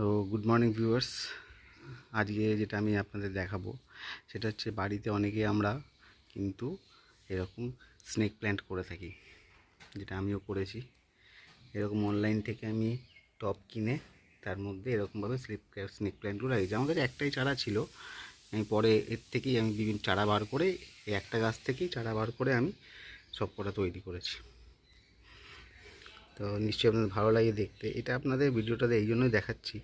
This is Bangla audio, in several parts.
তো গুড মর্নিং ভিউয়ার্স আজকে যেটা আমি আপনাদের দেখাবো, সেটা হচ্ছে বাড়িতে অনেকে আমরা কিন্তু এরকম স্নেক প্ল্যান্ট করে থাকি, যেটা আমিও করেছি। এরকম অনলাইন থেকে আমি টপ কিনে তার মধ্যে এরকমভাবে স্লিপ স্নেক প্ল্যান্টগুলো লাগিয়েছি। কাছে একটাই চারা ছিল, আমি পরে এর থেকেই আমি বিভিন্ন চারা বার করে একটা গাছ থেকেই চারা বার করে আমি সব কটা তৈরি করেছি। তো নিশ্চয়ই আপনাদের ভালো লাগে দেখতে। এটা আপনাদের ভিডিওটাতে এই জন্যই দেখাচ্ছি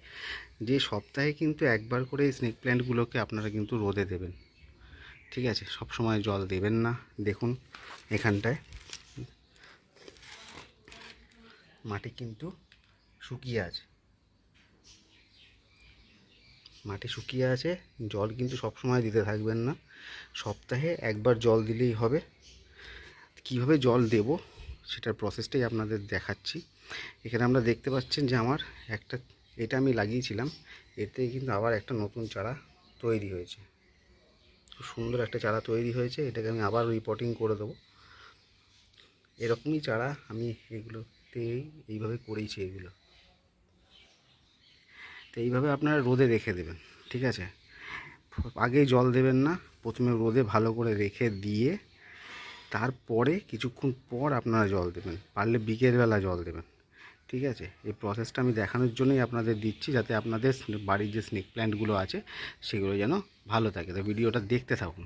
যে সপ্তাহে কিন্তু একবার করে স্নেক প্ল্যান্টগুলোকে আপনারা কিন্তু রোদে দেবেন। ঠিক আছে? সব সময় জল দেবেন না। দেখুন এখানটায়। মাটি কিন্তু শুকিয়ে আছে। মাটি শুকিয়ে আছে। জল কিন্তু সব সময় দিতে থাকবেন না। সপ্তাহে একবার জল দিলেই হবে। কীভাবে জল দেব? সেটার প্রসেসটাই আপনাদের দেখাচ্ছি। এখানে আমরা দেখতে পাচ্ছেন যে আমার একটা, এটা আমি লাগিয়েছিলাম, এতে কিন্তু আবার একটা নতুন চারা তৈরি হয়েছে। খুব সুন্দর একটা চারা তৈরি হয়েছে, এটাকে আমি আবার রিপোর্টিং করে দেবো। এরকমই চারা আমি এগুলোতে এইভাবে করেইছি এগুলো। তো এইভাবে আপনারা রোদে রেখে দেবেন, ঠিক আছে? আগে জল দেবেন না, প্রথমে রোদে ভালো করে রেখে দিয়ে তারপরে কিছুক্ষণ পর আপনারা জল দেবেন। পারলে বিকেলবেলা জল দেবেন। ঠিক আছে? এই প্রসেসটা আমি দেখানোর জন্যই আপনাদের দিচ্ছি যাতে আপনাদের বাড়ির যে স্নেক প্ল্যান্টগুলো আছে, সেগুলো যেন ভালো থাকে। তো ভিডিওটা দেখতে থাকুন।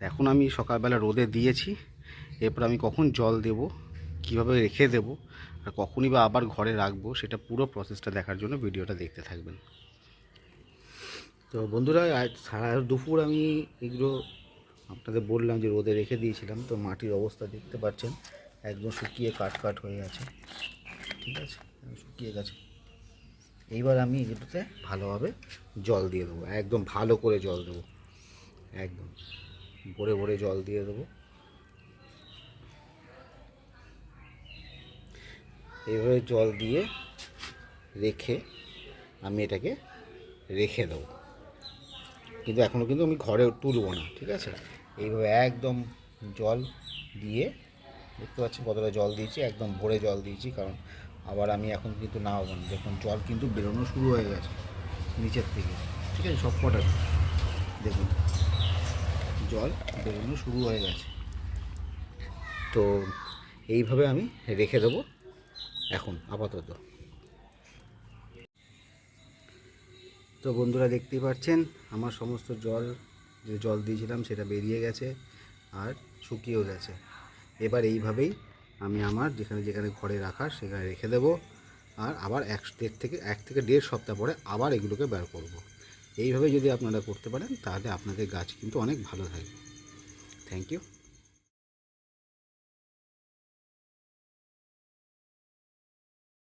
এখন আমি সকালবেলা রোদে দিয়েছি। এরপর আমি কখন জল দেব, কীভাবে রেখে দেব, আর কখনই বা আবার ঘরে রাখব, সেটা পুরো প্রসেসটা দেখার জন্য ভিডিওটা দেখতে থাকবেন। তো বন্ধুরা, আজ সারা দুপুর আমি এগুলো আপনাদের বললাম যে রোদে রেখে দিয়েছিলাম, তো মাটির অবস্থা দেখতে পাচ্ছেন, একদম শুকিয়ে কাট কাট হয়ে আছে। ঠিক আছে? শুকিয়ে গেছে। এইবার আমি এগুলোতে ভালোভাবে জল দিয়ে দেবো, একদম ভালো করে জল দেবো। একদম। ভরে ভরে জল দিয়ে দেবো। এইভাবে জল দিয়ে রেখে আমি এটাকে রেখে দেবো। কিন্তু এখনও কিন্তু আমি ঘরে তুলবো না, ঠিক আছে? এইভাবে একদম জল দিয়ে, দেখতে পাচ্ছি কতটা জল দিয়েছি, একদম ভরে জল দিয়েছি, কারণ আবার আমি এখন কিন্তু না হব না। দেখুন, জল কিন্তু বেরোনো শুরু হয়ে গেছে নিচের থেকে। ঠিক আছে, সব কটা। দেখুন, জল বেরোনো শুরু হয়ে গেছে। তো এইভাবে আমি রেখে দেবো এখন, আপাতত। তো বন্ধুরা, দেখতেই পাচ্ছেন, আমার সমস্ত জল যে জল দিয়েছিলাম সেটা বেরিয়ে গেছে আর শুকিয়েও গেছে। এবার এইভাবেই আমি আমার যেখানে যেখানে ঘরে রাখার সেখানে রেখে দেব আর আবার এক দেড় থেকে এক থেকে দেড় সপ্তাহ পরে আবার এগুলোকে বের করব। এইভাবে যদি আপনারা করতে পারেন তাহলে আপনাদের গাছ কিন্তু অনেক ভালো থাকবে। Thank you